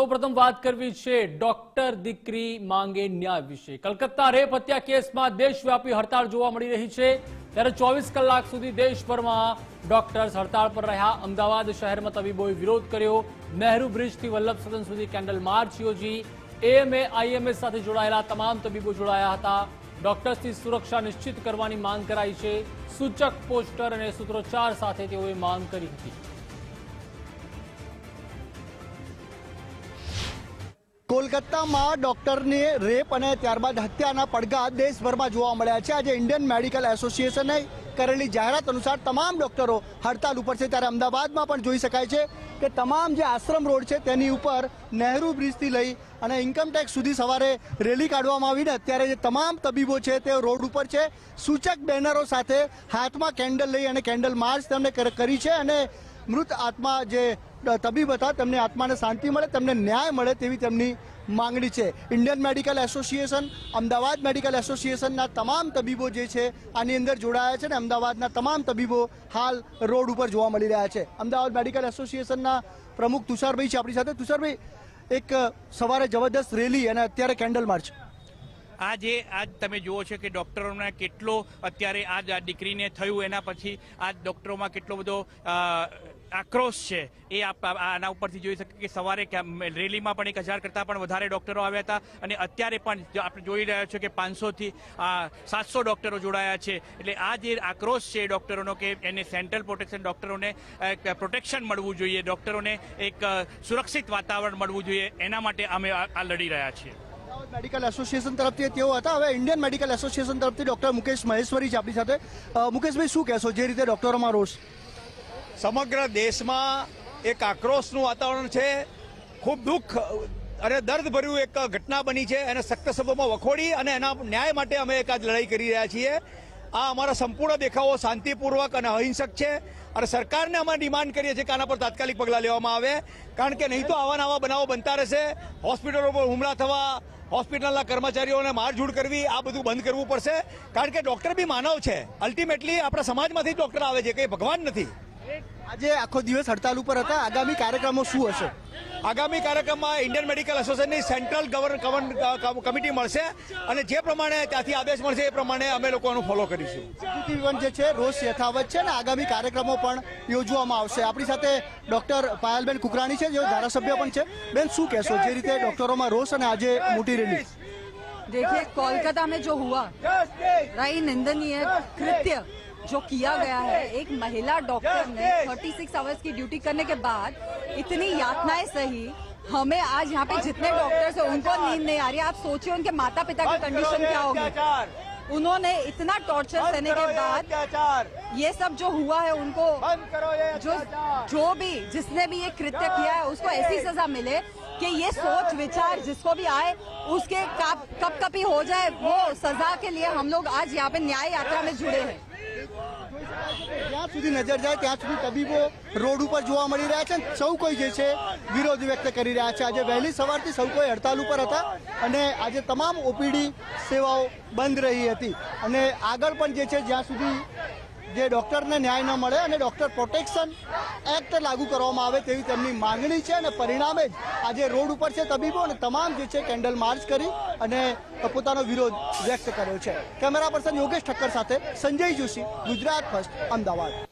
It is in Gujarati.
સૌપ્રથમ વાત કરવી છે, ડોક્ટર દીકરી માંગે ન્યાય વિશે. કલકત્તા રેપ હત્યા કેસમાં દેશવ્યાપી હડતાળ જોવા મળી રહી છે. ત્યારે ચોવીસ કલાક સુધી દેશભરમાં ડોક્ટર્સ હડતાળ પર રહ્યા. અમદાવાદ શહેરમાં તબીબોએ વિરોધ કર્યો. નહેરુ બ્રિજથી વલ્લભ સદન સુધી કેન્ડલ માર્ચ યોજી. એએમએ આઈએમએસ સાથે જોડાયેલા તમામ તબીબો જોડાયા હતા. ડોક્ટર્સની સુરક્ષા નિશ્ચિત કરવાની માંગ કરાઈ છે. સૂચક પોસ્ટર અને સૂત્રોચ્ચાર સાથે તેઓએ માંગ કરી હતી. કોલકાતામાં ડોક્ટરની રેપ અને ત્યારબાદ હત્યાના પડઘા દેશભરમાં જોવા મળ્યા છે. આજે ઇન્ડિયન મેડિકલ એસોસિએશને કરેલી જાહેરાત અનુસાર તમામ ડોક્ટરો હડતાલ ઉપર છે. ત્યારે અમદાવાદમાં પણ જોઈ શકાય છે કે તમામ જે આશ્રમ રોડ છે તેની ઉપર નહેરુ બ્રિજથી લઈ અને ઇન્કમટેક્સ સુધી સવારે રેલી કાઢવામાં આવીને અત્યારે જે તમામ તબીબો છે તે રોડ ઉપર છે. સૂચક બેનરો સાથે હાથમાં કેન્ડલ લઈ અને કેન્ડલ માર્ચ તેમને કર- કરી છે અને મૃત આત્મા જે તબીબ હતા, તેમને આત્માને શાંતિ મળે, તેમને ન્યાય મળે તેવી તેમની માંગણી છે. Indian medical association Ahmedabad medical એસોસિએશનના તમામ તબીબો જે છે, આની અંદર જોડાયા છે ને અમદાવાદના તમામ તબીબો હાલ રોડ ઉપર જોવા મળી રહ્યા છે. અમદાવાદ મેડિકલ એસોસિએશનના પ્રમુખ તુષારભાઈ છે આપણી સાથે. તુષારભાઈ, એક સવારે જબરદસ્ત રેલી અને અત્યારે કેન્ડલ માર્ચ. આજે આજ તમે જુઓ છો કે ડૉક્ટરોને કેટલો અત્યારે આજ આ દીકરીને થયું, એના પછી આ ડૉક્ટરોમાં કેટલો બધો આક્રોશ છે એ આપ આના ઉપરથી જોઈ શકીએ કે સવારે રેલીમાં પણ એક હજાર કરતાં પણ વધારે ડોક્ટરો આવ્યા હતા અને અત્યારે પણ આપણે જોઈ રહ્યા છો કે પાંચસોથી સાતસો ડોક્ટરો જોડાયા છે. એટલે આ જે આક્રોશ છે ડોક્ટરોનો કે એને સેન્ટ્રલ પ્રોટેક્શન ડોક્ટરોને પ્રોટેક્શન મળવું જોઈએ, ડોક્ટરોને એક સુરક્ષિત વાતાવરણ મળવું જોઈએ. એના માટે અમે આ લડી રહ્યા છીએ. મેડિકલ એસોસિએશન તરફથી તેઓ હતા. હવે ઇન્ડિયન મેડિકલ એસોસિએશન તરફથી ડોક્ટર મુકેશ મહેશ્વરી છે આપણી સાથે. મુકેશભાઈ, શું કહેશો? જે રીતે ડોક્ટરોમાં રોષ. સમગ્ર દેશમાં એક આક્રોશનું વાતાવરણ છે. ખૂબ દુઃખ અને દર્દભર્યું એક ઘટના બની છે એને સખ્ત શબ્દોમાં વખોડી અને એના ન્યાય માટે અમે એક આજ લડાઈ કરી રહ્યા છીએ. આ અમારા સંપૂર્ણ દેખાવો શાંતિપૂર્વક અને અહિંસક છે અને સરકારને અમે ડિમાન્ડ કરીએ છીએ કે આના પર તાત્કાલિક પગલાં લેવામાં આવે. કારણ કે નહીં તો આવા નવા બનાવો બનતા રહેશે. હોસ્પિટલો પર હુમલા થવા, હોસ્પિટલના કર્મચારીઓને મારઝૂડ કરવી, આ બધું બંધ કરવું પડશે. કારણ કે ડૉક્ટર બી માનવ છે. અલ્ટિમેટલી આપણા સમાજમાંથી ડોક્ટર આવે છે, કંઈ ભગવાન નથી. આજે આખો દિવસ હડતાલ ઉપર હતા આગામી કાર્યક્રમો શું હશે આગામી કાર્યક્રમમાં ઇન્ડિયન મેડિકલ એસોસિએશનની સેન્ટ્રલ ગવર્ન ગવર્ન કમિટી મળશે અને જે પ્રમાણે ત્યાંથી આદેશ મળશે એ પ્રમાણે અમે લોકો આનું ફોલો કરીશું જીવન જે છે રોષ યથાવત છે અને આગામી કાર્યક્રમો પણ યોજવામાં આવશે આપણી સાથે ડોક્ટર પાયલબેન કુકરાણી છે જેઓ ધારાસભ્ય પણ છે બેન શું કહેશો જે રીતે ડોક્ટરોમાં રોષ અને આજે મોટી રેલી देखिए कोलकाता में जो हुआ राई निंदनीय कृत्य जो किया गया है। एक महिला डॉक्टर ने 36 सिक्स आवर्स की ड्यूटी करने के बाद इतनी यातनाएँ सही। हमें आज यहाँ पे जितने डॉक्टर्स हैं उनको नींद नहीं आ रही। आप सोचिए उनके माता पिता की कंडीशन क्या होगी। उन्होंने इतना टॉर्चर सहने के बाद ये सब जो हुआ है उनको जो जो भी जिसने भी ये कृत्य किया है उसको ऐसी सजा मिले कि ये सोच विचार जिसको भी आए उसके कप कपी हो जाए वो सजा के लिए हम लोग आज यहाँ पे न्याय यात्रा में जुड़े हैं। જ્યાં સુધી નજર જાય, ત્યાં સુધી તબીબો રોડ ઉપર જોવા મળી રહ્યા છે સૌ કોઈ જે છે વિરોધ વ્યક્ત કરી રહ્યા છે. આજે વહેલી સવારથી સૌ કોઈ હડતાલ ઉપર હતા અને આજે તમામ ઓપીડી સેવાઓ બંધ રહી હતી. અને આગળ પણ જે છે જ્યાં સુધી જે ડોક્ટરને ન્યાય ન મળે અને ડોક્ટર પ્રોટેક્શન એક્ટ લાગુ કરવામાં આવે તેવી તેમની માંગણી છે અને પરિણામે જ આજે રોડ ઉપર છે તબીબો અને તમામ જે છે કેન્ડલ માર્ચ કરી અને પોતાનો વિરોધ વ્યક્ત કર્યો છે. કેમેરા પર્સન યોગેશ ઠક્કર સાથે સંજય જોશી, ગુજરાત ફર્સ્ટ, અમદાવાદ.